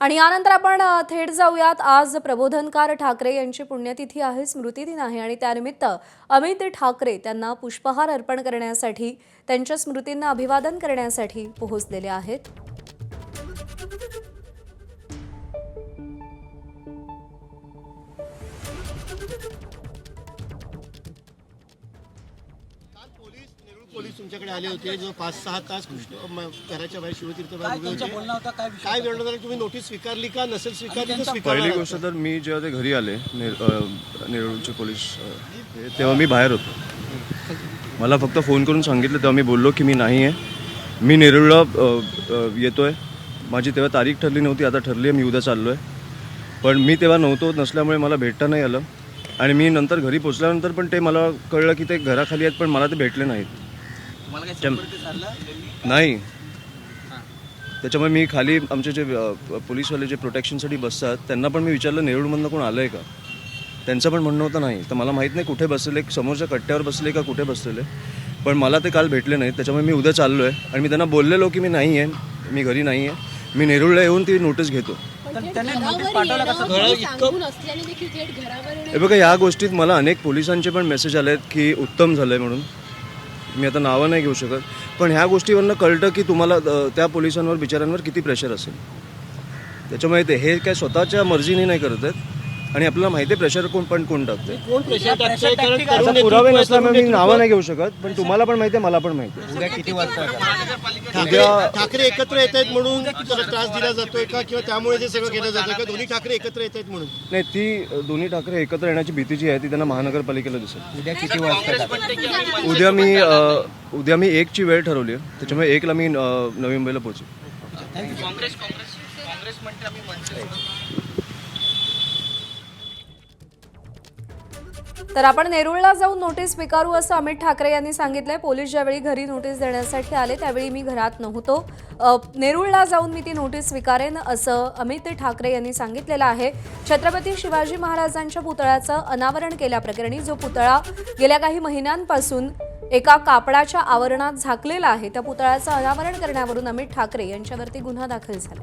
आणि यानंतर आपण थेट जाऊयात. आज प्रबोधनकार ठाकरे यांची पुण्यतिथी आहे स्मृतिदिन आहे आणि त्यानिमित्त अमित ठाकरे त्यांना पुष्पहार अर्पण करण्यासाठी त्यांच्या स्मृतींना अभिवादन करण्यासाठी पोहोचलेले आहेत. पोलीस तुमच्याकडे आले होते जो पाच सहा तास कृष्ण म- घराच्या बाहेर शिवतीर्थ काय वेळ झाला तुम्ही नोटीस स्वीकारली का? नसेल स्वीकारली तर पहिली गोष्ट तर मी जेव्हा ते घरी आले नेरूळचे पोलीस तेव्हा मी बाहेर होतो. मला फक्त फोन करून सांगितलं तेव्हा मी बोललो की मी नाही आहे. मी नेरूळला येतोय. माझी तेव्हा तारीख ठरली नव्हती आता ठरली आहे मी उद्या चाललो आहे पण मी तेव्हा नव्हतो नसल्यामुळे मला भेटता नाही आलं. आणि मी नंतर घरी पोचल्यानंतर पण ते मला कळलं की ते घराखाली आहेत पण मला ते भेटले नाहीत तुम्हाला काय संपर्क साधला नाही. त्याच्यामुळे मी खाली आमचे जे पोलीसवाले जे प्रोटेक्शनसाठी बसतात त्यांना पण मी विचारलं नेरूळमधनं कोण आलं आहे का? त्यांचं पण म्हणणं होतं नाही. तर मला माहीत नाही कुठे बसलेले समोरच्या कट्ट्यावर बसले का कुठे बसलेले. पण मला ते काल भेटले नाहीत. त्याच्यामुळे मी उद्या चाललो आहे आणि मी त्यांना बोललेलो की मी नाही आहे मी घरी नाही आहे मी नेरूळला येऊन ती नोटीस घेतो. पण त्याने नोटीस पाठवला कसं सांगून असल्याने देखील थेट घरावर येणं हे बघा या गोष्टीत मला अनेक पोलिसांचे पण मेसेज आले आहेत की उत्तम झालं आहे म्हणून. मी आता नावं नाही घेऊ शकत. पण ह्या गोष्टीवरनं कळतं की तुम्हाला त्या पोलिसांवर बिचाऱ्यांवर किती प्रेशर असेल. त्याच्यामुळे ते हे काय स्वतःच्या मर्जीने नाही करत आहेत. आणि आपल्याला माहिती आहे प्रेशर कोण पण कोण टाकते कोण प्रेशर टाकतंय कारण tactic तरुण आता पुरावे नसल्यामुळे मी नावं नाही घेऊ शकत पण तुम्हाला पण माहिती आहे मला पण माहिती आहे. उद्या किती वाजता ठाकरे ठाकरे एकत्र येत आहेत म्हणून त्याला त्रास दिला जातोय का किंवा त्यामुळे ते सगळं केलं जातंय का? दोन्ही ठाकरे एकत्र येत आहेत म्हणून. नाही ती दोन्ही ठाकरे एकत्र येण्याची भीती जी आहे ती त्यांना महानगरपालिकेला दिसेल उद्या किती वाजता उद्या मी अ, उद्या मी एकची वेळ ठरवली आहे. त्याच्यामुळे एकला मी अ, नवी मुंबईला पोहोचेन तर आपण नेरूळला जाऊन नोटीस स्वीकारू असं अमित ठाकरे यांनी सांगितलंय. पोलीस ज्यावेळी घरी नोटीस देण्यासाठी आले त्यावेळी मी घरात नव्हतो. नेरुळला जाऊन मी ती नोटीस स्वीकारेन असं अमित ठाकरे यांनी सांगितलेलं आहे. छत्रपती शिवाजी महाराजांच्या पुतळ्याचं अनावरण केल्याप्रकरणी जो पुतळा गेल्या काही महिन्यांपासून एका कापडाच्या आवरणात झाकलेला आहे त्या पुतळ्याचं अनावरण करण्यावरून अमित ठाकरे यांच्यावरती गुन्हा दाखल झाला.